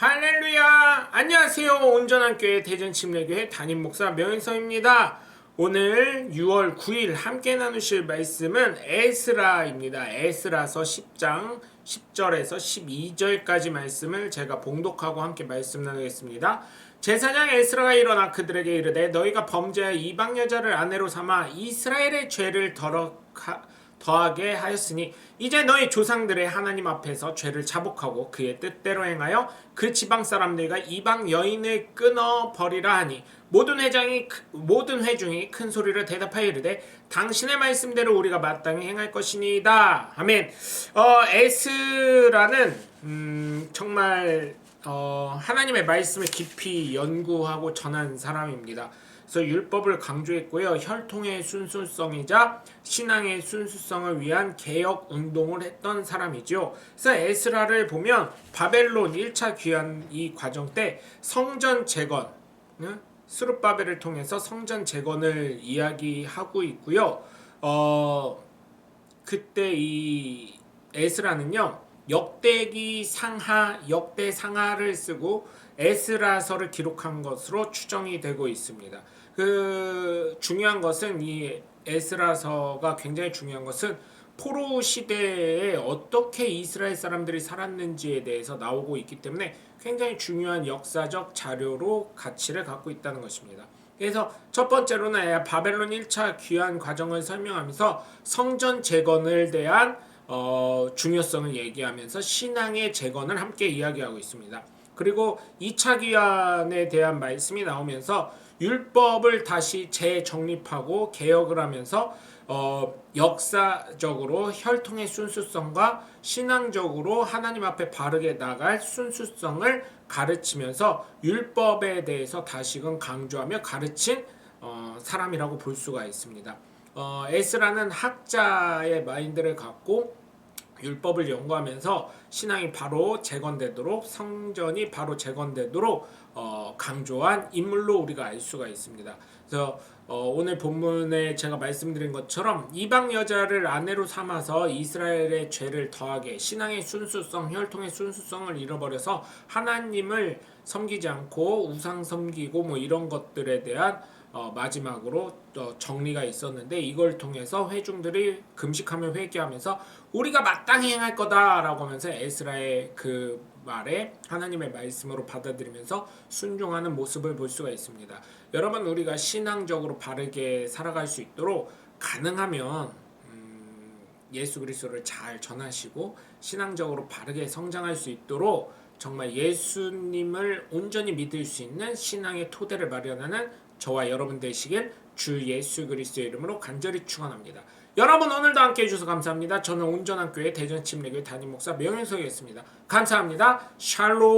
할렐루야! 안녕하세요. 온전한 교회 대전 침례교회 담임 목사 명현성입니다. 오늘 6월 9일 함께 나누실 말씀은 에스라입니다. 에스라서 10장 10절에서 12절까지 말씀을 제가 봉독하고 함께 말씀 나누겠습니다. 제사장 에스라가 일어나 그들에게 이르되 너희가 범죄하여 이방 여자를 아내로 삼아 이스라엘의 죄를 더럽하 더하게 하였으니 이제 너희 조상들의 하나님 앞에서 죄를 자복하고 그의 뜻대로 행하여 그 지방 사람들과 이방 여인을 끊어 버리라 하니 모든 회장이 크- 모든 회중이 큰 소리로 대답하여 이르되 당신의 말씀대로 우리가 마땅히 행할 것이니이다. 아멘. 어 에스라는 음, 정말 어, 하나님의 말씀을 깊이 연구하고 전한 사람입니다. 그래서 율법을 강조했고요. 혈통의 순수성이자 신앙의 순수성을 위한 개혁 운동을 했던 사람이죠. 그래서 에스라를 보면 바벨론 1차 귀환 이 과정 때 성전 재건, 응? 스룹바벨을 통해서 성전 재건을 이야기하고 있고요. 어, 그때 이 에스라는요 역대기 상하 역대 상하를 쓰고 에스라서를 기록한 것으로 추정이 되고 있습니다. 그 중요한 것은 이 에스라서가 굉장히 중요한 것은 포로 시대에 어떻게 이스라엘 사람들이 살았는지에 대해서 나오고 있기 때문에 굉장히 중요한 역사적 자료로 가치를 갖고 있다는 것입니다. 그래서 첫 번째로는 바벨론 1차 귀환 과정을 설명하면서 성전 재건을 대한 어, 중요성을 얘기하면서 신앙의 재건을 함께 이야기하고 있습니다. 그리고 2차 귀환에 대한 말씀이 나오면서 율법을 다시 재정립하고 개혁을 하면서 어, 역사적으로 혈통의 순수성과 신앙적으로 하나님 앞에 바르게 나갈 순수성을 가르치면서 율법에 대해서 다시금 강조하며 가르친 어, 사람이라고 볼 수가 있습니다. 어, 에스라는 학자의 마인드를 갖고 율법을 연구하면서 신앙이 바로 재건되도록 성전이 바로 재건되도록 어, 강조한 인물로 우리가 알 수가 있습니다. 그래서 어, 오늘 본문에 제가 말씀드린 것처럼 이방 여자를 아내로 삼아서 이스라엘의 죄를 더하게 신앙의 순수성, 혈통의 순수성을 잃어버려서 하나님을 섬기지 않고 우상 섬기고 뭐 이런 것들에 대한 어, 마지막으로 어, 정리가 있었는데 이걸 통해서 회중들이 금식하며 회개하면서 우리가 마땅히 행할 거다라고 하면서 에스라의 그 말에 하나님의 말씀으로 받아들이면서 순종하는 모습을 볼 수가 있습니다. 여러분 우리가 신앙적으로 바르게 살아갈 수 있도록 가능하면 음, 예수 그리스도를 잘 전하시고 신앙적으로 바르게 성장할 수 있도록 정말 예수님을 온전히 믿을 수 있는 신앙의 토대를 마련하는 저와 여러분 되시길 주 예수 그리스도의 이름으로 간절히 축원합니다. 여러분 오늘도 함께 해 주셔서 감사합니다. 저는 온전한 교회 대전 침례교회 담임 목사 명현석이었습니다. 감사합니다. 샬롬.